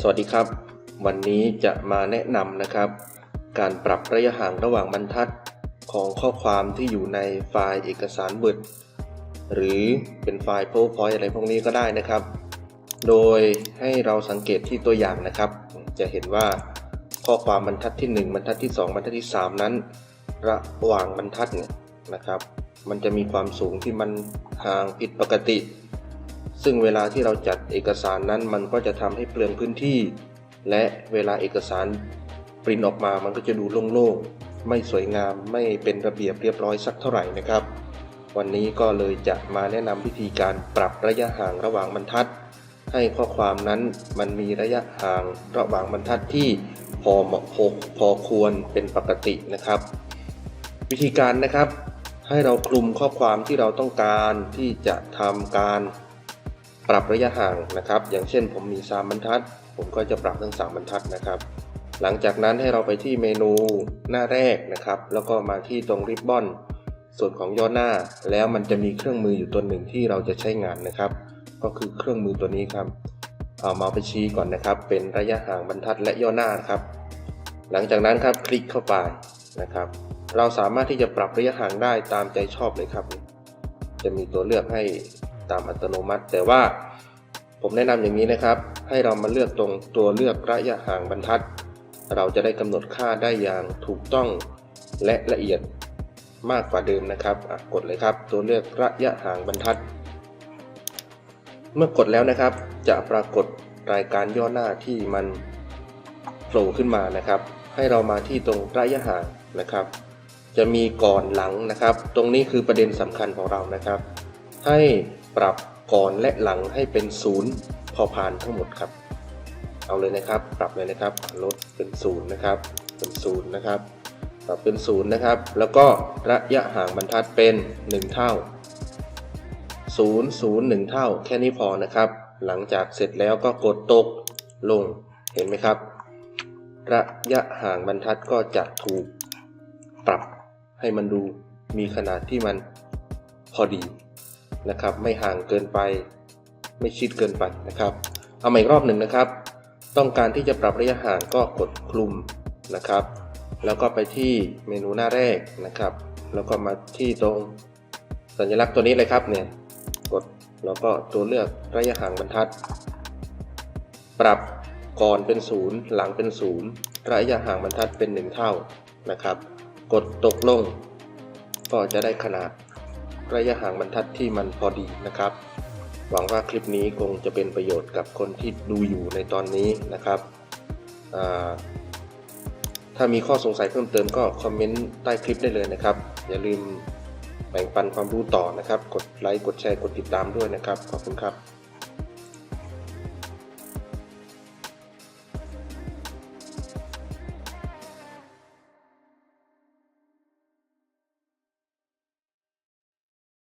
สวัสดีครับ วันนี้จะมาแนะนำนะครับ การปรับระยะห่างระหว่างบรรทัดของข้อความที่อยู่ในไฟล์เอกสาร Word หรือเป็นไฟล์ PowerPoint อะไรพวกนี้ก็ได้นะครับ โดยให้เราสังเกตที่ตัวอย่างนะครับ จะเห็นว่าข้อความบรรทัดที่ 1 บรรทัดที่ 2 บรรทัดที่ 3 นั้น ระหว่างบรรทัดเนี่ยนะครับ มันจะมีความสูงที่มันห่างผิดปกติ ซึ่งเวลาที่เราจัดเอกสารนั้นมันก็จะทำให้เปลืองพื้นที่ และเวลาเอกสารปริ้นออกมามันก็จะดูโล่งๆ ไม่สวยงามไม่เป็นระเบียบเรียบร้อยสักเท่าไหร่นะครับ วันนี้ก็เลยจะมาแนะนำวิธีการปรับระยะห่างระหว่างบรรทัด ให้ข้อความนั้นมันมีระยะห่างระหว่างบรรทัดที่พอเหมาะพอพอควรเป็นปกตินะครับ วิธีการนะครับให้เราคลุมข้อความที่เราต้องการที่จะทำการ ปรับระยะห่างนะครับ อย่างเช่นผมมี 3 บรรทัด ผมก็จะปรับทั้ง 3 บรรทัดนะครับ หลังจากนั้นให้เราไปที่เมนูหน้าแรกนะครับ แล้วก็มาที่ตรงริบบอนส่วนของย่อหน้า แล้วมันจะมีเครื่องมืออยู่ตัวหนึ่งที่เราจะใช้งานนะครับ ก็คือเครื่องมือตัวนี้ครับเอาเมาส์ไปชี้ก่อนนะครับ เป็นระยะห่างบรรทัดและย่อหน้าครับ หลังจากนั้นครับคลิกเข้าไปนะครับ เราสามารถที่จะปรับระยะห่างได้ตามใจชอบเลยครับ จะมีตัวเลือกให้ ตามอัตโนมัติ แต่ว่าผมแนะนำอย่างนี้นะครับ ให้เรามาเลือกตรงตัวเลือกระยะห่างบรรทัด เราจะได้กำหนดค่าได้อย่างถูกต้องและละเอียดมากกว่าเดิมนะครับกดเลยครับ ตัวเลือกระยะห่างบรรทัด เมื่อกดแล้วนะครับ จะปรากฏรายการย่อหน้าที่มันโผล่ขึ้นมานะครับ ให้เรามาที่ตรงระยะห่างนะครับ จะมีก่อนหลังนะครับ ตรงนี้คือประเด็นสำคัญของเรานะครับ ให้ ปรับก่อนและหลังให้เป็นศูนย์พอพานทั้งหมดครับ เอาเลยนะครับ ปรับเลยนะครับ ลดเป็นศูนย์นะครับ เป็นศูนย์นะครับ ปรับเป็นศูนย์นะครับ แล้วก็ระยะห่างบรรทัดเป็น 1 เท่า 0 0 1 เท่า แค่นี้พอนะครับ หลังจากเสร็จแล้วก็กดตกลง เห็นไหมครับ ระยะห่างบรรทัดก็จะถูกปรับให้มันดูมีขนาดที่มันพอดี นะครับ ไม่ห่างเกินไป ไม่ชิดเกินไปนะครับ เอาใหม่อีกรอบหนึ่งนะครับ ต้องการที่จะปรับระยะห่างก็กดคลุมนะครับ แล้วก็ไปที่เมนูหน้าแรกนะครับ แล้วก็มาที่ตรงสัญลักษณ์ตัวนี้เลยครับเนี่ยกดแล้วก็ตัวเลือกระยะห่างบรรทัด ปรับก่อนเป็นศูนย์หลังเป็นศูนย์ระยะห่างบรรทัดเป็น 1 เท่านะครับ กดตกลง ก็จะได้ขนาด ระยะห่างบรรทัดที่มันพอดีนะครับ หวังว่าคลิปนี้คงจะเป็นประโยชน์กับคนที่ดูอยู่ในตอนนี้นะครับ ถ้ามีข้อสงสัยเพิ่มเติมก็คอมเมนต์ใต้คลิปได้เลยนะครับ อย่าลืมแบ่งปันความรู้ต่อนะครับ กดไลค์ กดแชร์ กดติดตามด้วยนะครับ ขอบคุณครับ